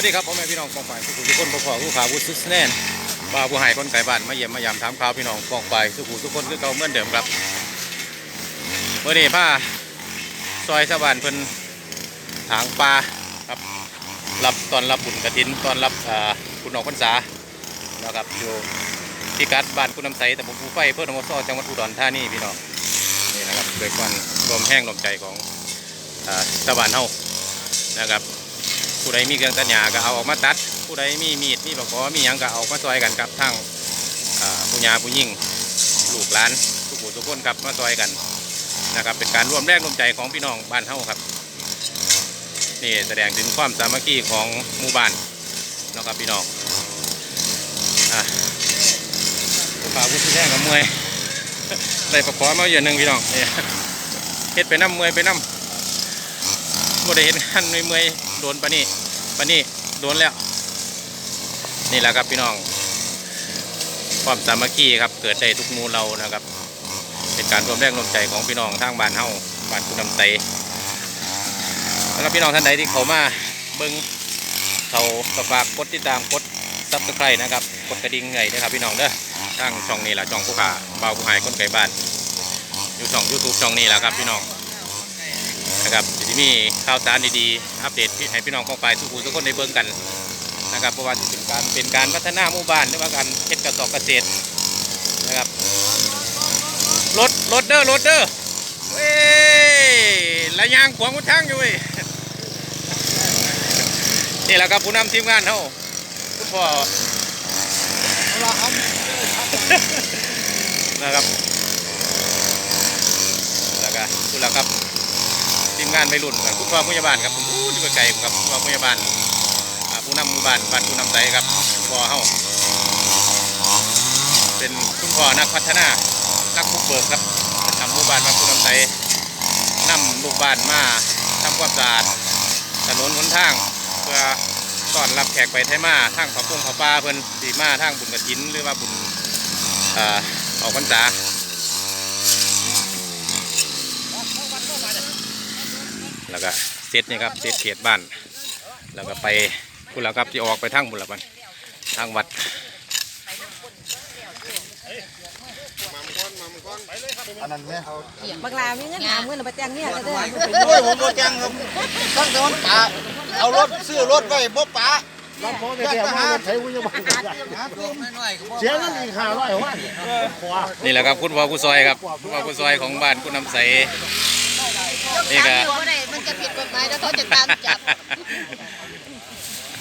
สวัสดีครับพ่อแม่พี่น้องกองฝ่ายสุขุมทุกคนพ่อพ่อผู้ขาวุฒิสุสแน่นบ่าวผู้หายคนไก่บ้านมาเยี่ยมมายามถามข่าวพี่น้องกองฝ่ายสุขุมทุกคนคือเก่าเหมือนเดิมครับเมื่อนี้ผ้าซอยสะบานเพิ่นถางปลาครับรับตอนรับบุญกระถินตอนรับคุณออกพรรษานะครับอยู่ที่กัดบ้านคุณน้ำใสแตำบลภูไฟเพื่อนนมซอจังหวัดอุดรธานีพี่น้องนี่นะครับด้วยความรวมแห้งรวมใจของอสะบานเฮานะครับ ผู้ใดมีเครื่องตัดหญ้าก็เอาออกมาตัด ผู้ใดมีมีดมีปากกอมีหยังก็เอามาซอยกันครับทั้งอ่าผู้ยาผู้ยิ่งลูกหลานทุกผู้ทุกคนครับมาซอยกันนะครับเป็นการร่วมแรงร่วมใจของพี่น้องบ้านเฮาครับนี่แสดงถึงความสามัคคีของหมู่บ้านนะครับพี่น้องอะผู้ข่าวผู้ชี้แจงกับมวยได้ปากกอมาอยู่หนึ่งพี่น้องเฮ็ดไปน้ำมวยไปน้ำบ่ได้เห็นกันเมื่อย โดนปะนี่ปะนี่โดนแล้ว นี่แหละครับพี่น้องความสามัคคีครับเกิดได้ทุกมูเรานะครับ เป็นการรวมแรงรวมใจของพี่น้องทางบ้านเฮาบ้านคุณนำไตแล้วก็พี่น้องท่านใดที่เขามาเบิ้งเขากระฝากกดติดตามกดซับสไครต์นะครับกดกระดิ่งไงนะครับ พี่น้องเด้อทางช่องนี้แหละช่องผู้ขาเบาผู้หายคนไก่บ้านอยู่ช่องยูทูบช่องนี้แหละครับพี่น้องนะครับที่มี ข่าวสารดีๆ อัปเดตให้พี่น้องของฝ่ายทุกผู้ทุกคนได้เบิ่งกันนะครับเพราะว่าเป็นการเป็นการพัฒนาหมู่บ้านหรือว่าการเฮ็ดกระสอบเกษตรนะครับรถรถเด้อรถเด้อเว้ยระยางขวางหุนทางอยู่เว้ยนี่แหละครับผู้นำทีมงานเฮาคุณพ่อนะครับแล้วก็คุณละครับ งานไม่รุ่นครับคุณพ่อพยาบาลครับผมอู้อยู่ไกลครับคุณพ่อพยาบาลผู้นำหมู่บ้านบ้านผู้นำใจครับพ่อเฮาเป็นคุณพ่อนักพัฒนานักบุกเบิกครับนำหมู่บ้านมาผู้นำใจนำลูกบ้านมาทำความสะอาดถนนหนทางเพื่อต้อนรับแขกไปไทยมาทางเขาปุ้งเขาปลาเพิ่นสีมาทางบุญกระถินหรือว่าบุญอ่าออกพรรษา แล้วก็เซตนี่ครับเซตเขตบ้าน แล้วก็ไปคุณละครับที่ออกไปทางบุญละบันทางวัดอันนั้นเนี่ยบักลามีเงินหาเงินเอาไปแต่งเนี่ยก็ได้โอ้ยผมบ่แจ้งครับตั้งแต่วันป่าเอารถซื้อรถไว้บ่ป่ารับโมได้แต่ว่าใช้วิญญาณเสียเงินอีกห้าร้อยวันขวานี่แหละครับคุณพ่อคุณซอยครับคุณพ่อคุณซอยของบ้านคุณน้ำใสนี่ก็บ่ได้มัน จะผิดกฎหมายแล้วเขาจะตามจับ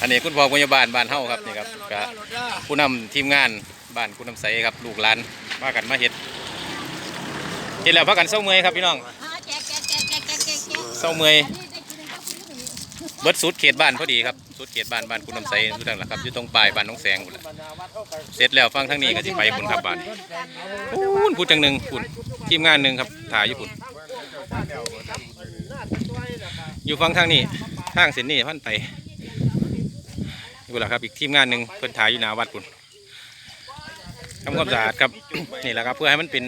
อันนี้คุณพ่อพยาบาลบ้านเฮาครับนี่ครับก็ผู้นำทีมงานบ้านคุณนำใสครับลูกหลานมากันมาเฮ็ดเฮ็ดแล้วพักกันเศร้าเมื่อยครับพี่น้องแจกแจกแจกแจกแจกแจกแจกเศร้าเมื่อยเบิดสุดเขตบ้านพอดีครับสุดเขตบ้านบ้านคุณนำใสอยู่ทางหลังครับอยู่ตรงปลายบ้านน้องแสงพุ่นล่ะเสร็จแล้วฟังทั้งนี้ก็สิไปพุ่นครับบ้านพูนพูดจังหนึ่งพุ่นทีมงานหนึ่งครับถ่ายอยู่พุ่น อยู่ฟังทางนี้ทางเส้นนี้พันไปอยู่แล้วครับอีกทีมงานหนึ่งเพิ่นถ่ายอยู่หน้าวัดพุ่นทำความสะอาดครับ นี่แหละครับเพื่อให้มันเป็น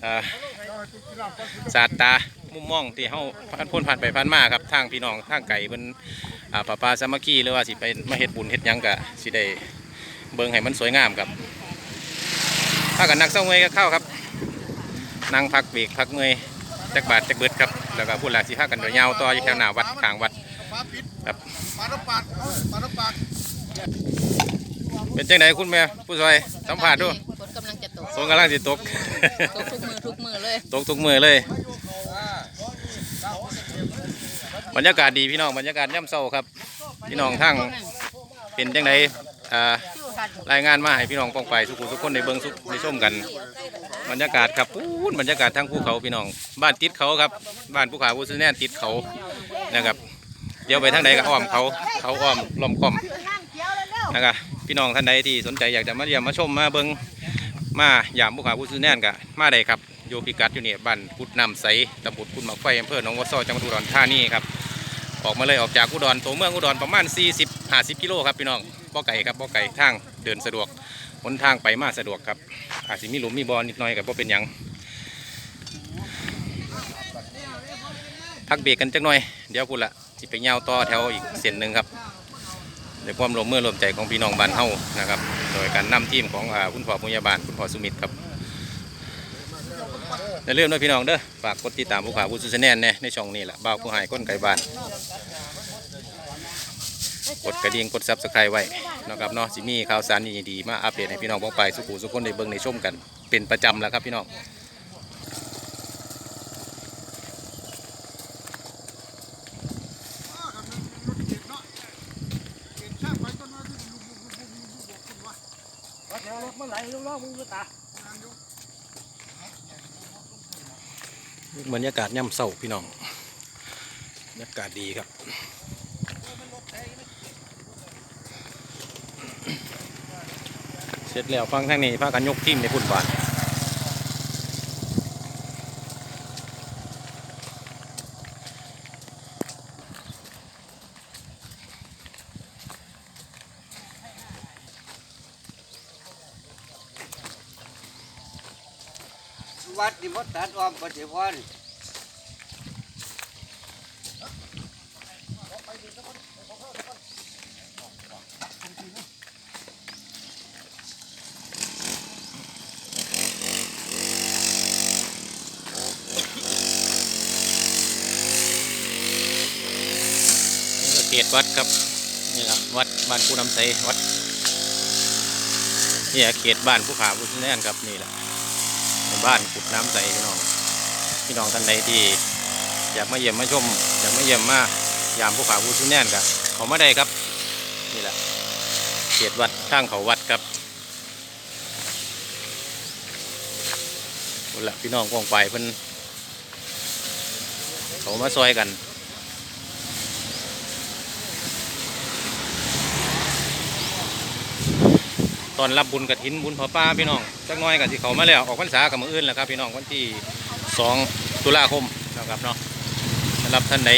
เอ่อสาดตามุมมองที่เฮาผ่นพ้นผ่านไปผ่านมาครับทางพี่น้องทางไก่เพิ่นอ่าป้าปาสามัคคีหรือว่าสิไปมาเฮ็ดบุญเฮ็ดยังก็สิได้เบิ่งให้มันสวยงามครับถ้ากันนักเศร้าเมื่อยก็เข้าครับนั่งพักเบรกพักเมื่อยจักบาทจักเบิดครับ แล้วก็พูดหลายสิพากันเดี๋ยวยาวต่ออยู่แถวหน้าวัดข้างวัดครับปลาน้ำปาดปลาน้ำปาดเป็นจังไดคุณแม่ผู้ซอยสัมภาษณ์ดูฝนกำลังจะตกฝนกำลังสิตกตกทุกมือทุกมือเลยตกทุกมือเลย บรรยากาศดีพี่น้องบรรยากาศย่ำเศร้าครับ พี่น้องทั้งเป็นจังไดอ่ารายงานมาให้พี่น้องกองไปสุขุทุกคนในเบิ้งสุขในชมกัน บรรยากาศครับปูนบรรยากาศทั้งภูเขาพี่น้อง บ้านติดเขาครับบ้านภูเขาภูซแน่นติดเขานะครับ เดี๋ยวไปทางใดก็อ้อมเขาเขาอ้อมล้อมคอมนะครับพี่น้องท่านใดที่สนใจอยากจะมาเยี่ยมมาชมมาเบิ้งมายามภูเขาภูซแน่นก็มาได้ครับอยู่พิกัดอยู่เนี่บ้านพุทธน้ำใสตำบลกุดหมักไฟอำเภอหนองวัวซ้อจังหวัดอุดรธานีครับออกมาเลยออกจากอุดรตัวเมืองอุดรประมาณ 40 50 กิโลครับพี่น้องบ่ไก่ครับบ่ไก่ทางเดินสะดวก หนทางไปมาสะดวกครับ อาจจะมีหลุมมีบอลนิดหน่อยกับว่าเป็นหยังพักเบรกกันจักหน่อย เดี๋ยวพูดละสิไปเงาวต่อแถวอีกเส้นหนึ่งครับด้วยความร่วมมือร่วมใจของพี่น้องบ้านเฮานะครับ โดยการนำทีมของอ่าคุณพ่อพยาบาลคุณพ่อสุมิตรครับอย่าลืมด้วยพี่น้องเด้อฝากกดติดตามผู้ข่าวผู้สื่อแนนในช่องนี้แหละบ่าวผู้หายก้นไก่บ้าน กดกระดิ่งกดซับสไครต์ไว้นะครับเนาะสิมีข่าวสารดีๆมาอัปเดตให้พี่น้องบ้องไปสุขุสุขคนได้เบิ่งในชมกันเป็นประจำแล้วครับพี่น้องบรรยากาศย่ำเศร้าพี่น้องบรรยากาศดีครับ เสร็จแล้วฟังทางนี้พากันยกทีมในพุ่นบาทวัดนี่มดตัดออมปฏิพร เขตวัดครับนี่แหละวัดบ้านผู้นำใสวัดนี่เขตบ้านผู้ขาผู้แน่นครับนี่แหละบ้านขุดน้ำใสพี่น้องพี่น้องท่านใดที่อยากมาเยี่ยมมาชมอยากมาเยี่ยมมายามผู้ขาผู้แน่นครับเขามาได้ครับ นี่แหละเขตวัดข้างเขาวัดครับนั่นแหละพี่น้องกองไปเพิ่นเขามาซอยกัน ตอนรับบุญกระถินบุญพอป้าพี่น้องจักน้อยกับที่เขามาแล้วออกพรรษากับมืออื่นแล้วครับพี่น้องวันที่ 2 ตุลาคมนะครับเนาะสำหรับท่านใด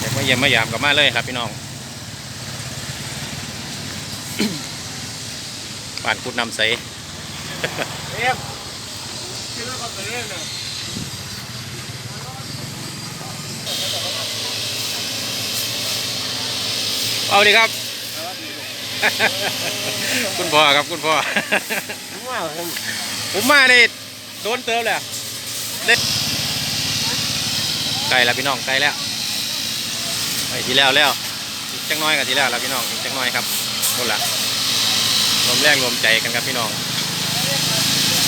อยากมาเยี่ยมมายามกับมาเลยครับพี่น้องป่านกุดนำใสเอ็มกินแล้วก็ไปเอยเลยเอาดีครับ คุณพ่อครับคุณพ่อว้าวผมผมมาได้โดนเติมแล้วเล่นไกลแล้วพี่น้องไกลแล้วไปทีแล้วแล้วอีกจังน้อยกับทีแล้วแล้วพี่น้องอีกจังน้อยครับหมดละรวมแรงรวมใจกันครับพี่น้อง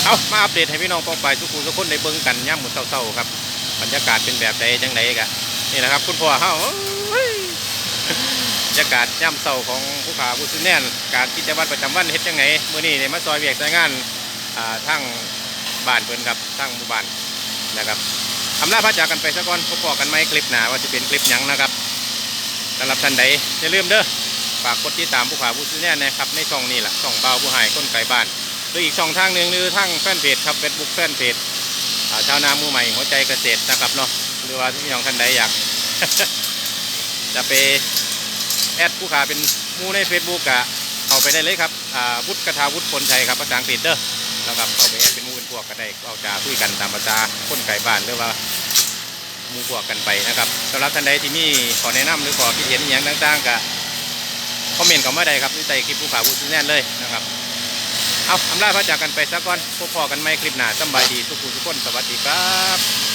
เอามาอัปเดตให้พี่น้องปองไปทุกคนทุกคนได้เบิ่งกันย่ำหมดเศร้าๆครับบรรยากาศเป็นแบบใดจังใดกะนี่นะครับ คุณพ่อเฮาโอ้ยบ รรยากาศย่ำเศร้าของผู้ขาผู้ซื้อแน่นการกิจวัตรประจำวันเฮ็ดจังไงมื้อนี้เนี่ยมาซอยเวียกซอยงานอ่าทั้งบ้านเพิ่นครับทั้งหมู่บ้านนะครับอำลาพระจากกันไปซะก่อนพบกันไหมคลิปหน้าว่าจะเป็นคลิปยังนะครับสำหรับท่านใดอย่าลืมเด้อฝากกดติดตามผู้ข่าวผู้ซื้อแน่นะครับในช่องนี้แหละช่องเบาผู้หายคนไกลบ้านหรืออีกช่องทางหนึ่งหรือทั้งแฟนเพจครับเฟซบุ๊กแฟนเพจชาวนามือใหม่หัวใจเกษตรนะครับเนาะหรือว่าพี่น้องท่านใดอยากจะไป แอดผู้ข่าวเป็นมูใน Facebook กะเข้าไปได้เลยครับอ่าวุฒิกะทาวุฒิพลชัยครับภาษาอังกฤษเด้อนะครับเขาไปแอบเป็นมูเป็นพวกกันได้เอาจาคุยกันตามภาษาคนไก่บ้านหรือว่ามูพวกกันไปนะครับสำหรับท่านใดที่มีขอแนะนำหรือขอคิดเห็นอย่างต่างๆก็คอมเมนต์เข้ามาได้ครับที่ใต้คลิปผู้ข่าวผู้ซื้อแน่นเลยนะครับเอาอำลาพระจากกันไปซะก่อนพบพอกันไหมคลิปหน้าสบายดีทุกผู้ทุกคนสวัสดีครับ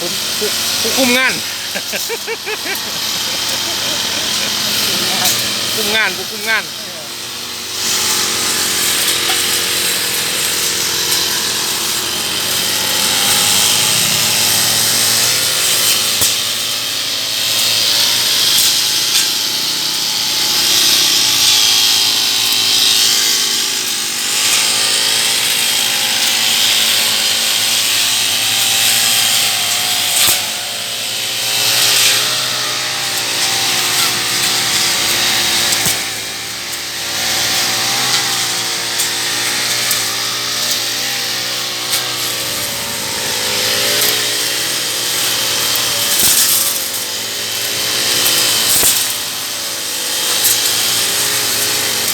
นี่แหละครับคุ้มผู้ผู้คุมงาน คุมงานผู้คุมงาน